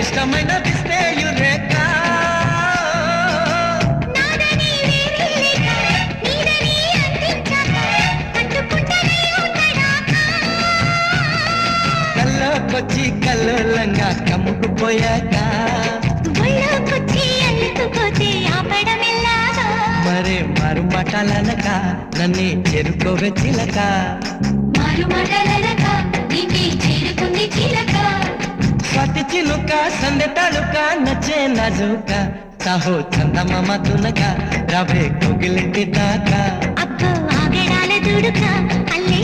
ఇష్టమైన కట్టుకుంటనే ఉంటాడాక కల్లోకొచ్చి కల్లోలంగా కమ్ముకుపోయాక. మరే మారు మాటలనక నన్నే చేరుకోవే చిలక మారు మాటలనక చిలుక సందె తలుక నచ్చే నజుక సాహో చందమామ తునక రవే కోగిలింటి దాకా. అబ్బో ఆగడాల దుడుక అల్లే